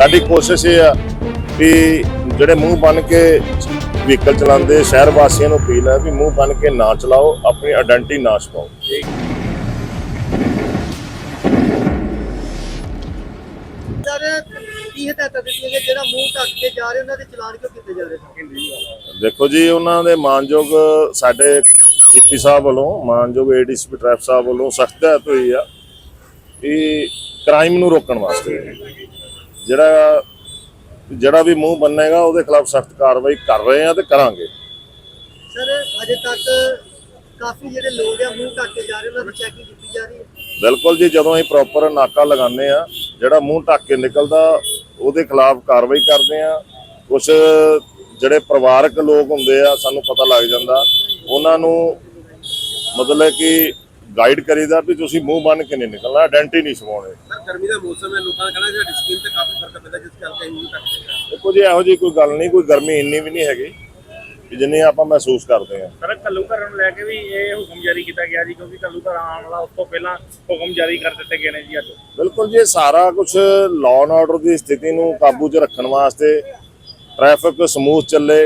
ਸਾਡੀ ਕੋਸ਼ਿਸ਼ ਇਹ ਆ ਵੀ ਜਿਹੜੇ ਮੂੰਹ ਬਨ ਕੇ ਵਹੀਕਲ ਚਲਾਉਂਦੇ ਸ਼ਹਿਰ ਵਾਸੀਆਂ ਨੂੰ ਅਪੀਲ ਹੈ ਵੀ ਮੂੰਹ ਬਨ ਕੇ ਨਾ ਚਲਾਓ ਆਪਣੀ ਆਇਡੈਂਟੀ ਨਾ ਛਪਾਓ। ਦੇਖੋ ਜੀ ਉਹਨਾਂ ਦੇ ਮਾਨਯੋਗ ਸਾਡੇ ਜੀਪੀ ਸਾਹਿਬ ਵੱਲੋਂ ਮਾਨਯੋਗ ਏਡੀਸੀਪੀ ਟ੍ਰੈਫਿਕ ਸਾਹਿਬ ਵੱਲੋਂ ਸਖਤ ਹਦਾਇਤ ਹੋਈ ਆ ਕਿ ਕ੍ਰਾਈਮ ਨੂੰ ਰੋਕਣ ਵਾਸਤੇ। ਜਿਹੜਾ ਜਿਹੜਾ ਵੀ ਮੂੰਹ ਬੰਨੇਗਾ ਉਹਦੇ ਖਿਲਾਫ ਸਖਤ ਕਾਰਵਾਈ ਕਰ ਰਹੇ ਆ ਤੇ ਕਰਾਂਗੇ। ਸਰ ਅਜੇ ਤੱਕ ਕਾਫੀ ਜਿਹੜੇ ਲੋਕ ਆ ਮੂੰਹ ਢੱਕ ਕੇ ਜਾ ਰਹੇ ਉਹਨਾਂ ਦੀ ਚੈਕਿੰਗ ਕੀਤੀ ਜਾ ਰਹੀ ਹੈ। ਬਿਲਕੁਲ ਜੀ ਜਦੋਂ ਅਸੀਂ ਪ੍ਰੋਪਰ ਨਾਕਾ ਲਗਾਉਂਦੇ ਆ ਜਿਹੜਾ ਮੂੰਹ ਢੱਕ ਕੇ ਨਿਕਲਦਾ ਉਹਦੇ ਖਿਲਾਫ ਕਾਰਵਾਈ ਕਰਦੇ ਆ ਕੁਝ ਜਿਹੜੇ ਪਰਿਵਾਰਕ ਲੋਕ ਹੁੰਦੇ ਆ ਸਾਨੂੰ ਪਤਾ ਲੱਗ ਜਾਂਦਾ। ਉਹਨਾਂ ਨੂੰ ਮਤਲਬ ਕਿ ਗਾਈਡ ਕਰੀਦਾ ਵੀ ਤੁਸੀਂ ਮੂੰਹ ਬੰਨ ਕੇ ਨਹੀਂ ਨਿਕਲਣਾ ਆਇਡੈਂਟੀ ਨਹੀਂ ਸਵਾਉਣੇ ਸਰ ਗਰਮੀ ਦਾ ਮੌਸਮ ਹੈ ਲੋਕਾਂ ਦਾ ਕਹਿਣਾ ਸਾਡੀ ਸਕਿਨ ਤੇ ਕਾਫੀ ਫ਼ਰਕ ਪੈਂਦਾ ਜਿਸ ਕਰਕੇ ਨਹੀਂ ਕਰਦੇ ਦੇਖੋ ਜੀ ਇਹੋ ਜੀ ਕੋਈ ਗੱਲ ਨਹੀਂ ਕੋਈ ਗਰਮੀ ਇੰਨੀ ਵੀ ਨਹੀਂ ਹੈਗੀ ਕਿ ਜਿੰਨੀ ਆਪਾਂ ਮਹਿਸੂਸ ਕਰਦੇ ਆ ਸਰ ਕੱਲੂ ਘਰ ਨੂੰ ਲੈ ਕੇ ਵੀ ਇਹ ਹੁਕਮ ਜਾਰੀ ਕੀਤਾ ਗਿਆ ਜੀ ਕਿਉਂਕਿ ਕੱਲੂ ਘਰ ਆਉਣ ਵਾਲਾ ਉਸ ਤੋਂ ਪਹਿਲਾਂ ਹੁਕਮ ਜਾਰੀ ਕਰ ਦਿੱਤੇ ਗਏ ਨੇ ਜੀ ਅੱਜ। ਬਿਲਕੁਲ ਜੀ ਇਹ ਸਾਰਾ ਕੁਝ ਲਾਅ ਐਂਡ ਆਰਡਰ ਦੀ ਸਥਿਤੀ ਨੂੰ ਕਾਬੂ 'ਚ ਰੱਖਣ ਵਾਸਤੇ ਟ੍ਰੈਫਿਕ ਸਮੂਥ ਚੱਲੇ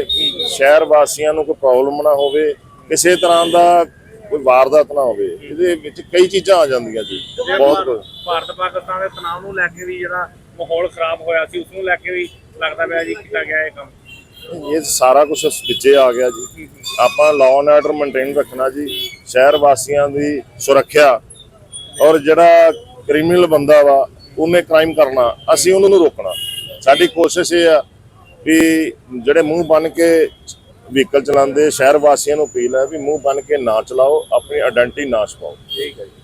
ਸ਼ਹਿਰ ਵਾਸੀਆਂ ਨੂੰ ਕੋਈ ਪ੍ਰੋਬਲਮ ਨਾ ਹੋਵੇ ਕਿਸੇ ਤਰ੍ਹਾਂ ਦਾ ਕੋਈ ਵਾਰਦਾਤ ਨਾ ਹੋਵੇ ਇਹਦੇ ਵਿੱਚ ਕਈ ਚੀਜ਼ਾਂ ਆ ਜਾਂਦੀਆਂ ਜੀ ਬਹੁਤ ਭਾਰਤ ਪਾਕਿਸਤਾਨ ਦੇ ਤਣਾਅ ਨੂੰ ਲੈ ਕੇ ਵੀ ਜਿਹੜਾ ਮਾਹੌਲ ਖਰਾਬ ਹੋਇਆ ਸੀ ਉਸ ਨੂੰ ਲੈ ਕੇ ਵੀ ਲੱਗਦਾ ਪਿਆ ਜੀ ਕੀਤਾ ਗਿਆ ਇਹ ਕੰਮ। ਇਹ ਸਾਰਾ ਕੁਝ ਵਿੱਚੇ ਆ ਗਿਆ ਜੀ। ਆਪਾਂ ਲਾਅ ਐਂਡ ਆਰਡਰ ਮੇਨਟੇਨ ਰੱਖਣਾ ਜੀ ਸ਼ਹਿਰ ਵਾਸੀਆਂ ਦੀ ਸੁਰੱਖਿਆ। ਔਰ ਜਿਹੜਾ ਕ੍ਰਿਮੀਨਲ ਬੰਦਾ ਵਾ ਉਹਨੇ ਕ੍ਰਾਈਮ ਕਰਨਾ ਅਸੀਂ ਉਹਨਾਂ ਨੂੰ ਰੋਕਣਾ। ਸਾਡੀ ਕੋਸ਼ਿਸ਼ ਇਹ ਆ ਵੀ ਜਿਹੜੇ ਮੂੰਹ ਬਨ ਕੇ ਵਹੀਕਲ ਚਲਾਉਂਦੇ, ਸ਼ਹਿਰ ਵਾਸੀਆਂ ਨੂੰ ਅਪੀਲ ਹੈ ਵੀ ਮੂੰਹ ਬਨ ਕੇ ਨਾ ਚਲਾਓ, ਆਪਣੀ ਆਇਡੈਂਟੀ ਨਾ ਛਪਾਓ। ਠੀਕ ਹੈ ਜੀ।